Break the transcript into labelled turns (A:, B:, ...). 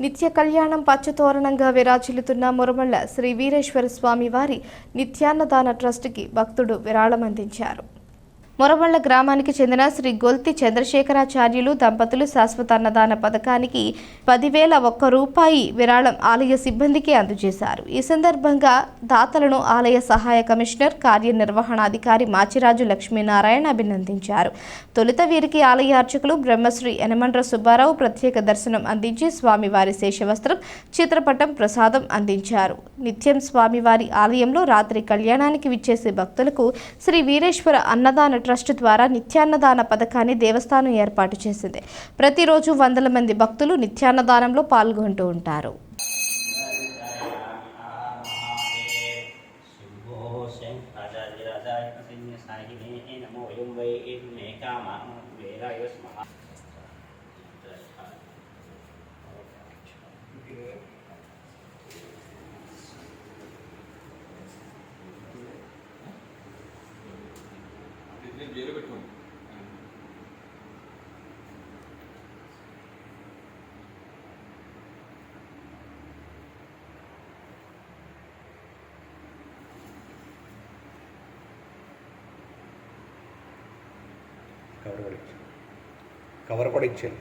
A: నిత్య కళ్యాణం పచ్చతోరణంగా విరాజిల్లుతున్న మురమళ్ళ శ్రీ వీరేశ్వర స్వామి వారి నిత్యాన్నదాన ట్రస్టుకి భక్తుడు విరాళమందించారు. మొరవళ్ళ గ్రామానికి చెందిన శ్రీ గొల్తి చంద్రశేఖరాచార్యులు దంపతులు శాశ్వత అన్నదాన పథకానికి పదివేల ఒక్క రూపాయి విరాళం ఆలయ సిబ్బందికి అందజేశారు. ఈ సందర్భంగా దాతలను ఆలయ సహాయ కమిషనర్ కార్యనిర్వహణాధికారి మాచిరాజు లక్ష్మీనారాయణ అభినందించారు. తొలుత వీరికి ఆలయ అర్చకులు బ్రహ్మశ్రీ యనమండ్ర సుబ్బారావు ప్రత్యేక దర్శనం అందించి స్వామివారి శేషవస్త్రం చిత్రపటం ప్రసాదం అందించారు. నిత్యం స్వామివారి ఆలయంలో రాత్రి కళ్యాణానికి విచ్చేసే భక్తులకు శ్రీ వీరేశ్వర అన్నదాన ట్రస్ట్ ద్వారా నిత్యాన్నదాన పథకాన్ని దేవస్థానం ఏర్పాటు చేసింది. ప్రతిరోజు వందల మంది భక్తులు నిత్యాన్నదానంలో పాల్గొంటూ ఉంటారు.
B: నేను జైలు పెట్టుకోండి
C: కవర్ కూడా ఇచ్చాను కవర్ కూడా ఇచ్చాను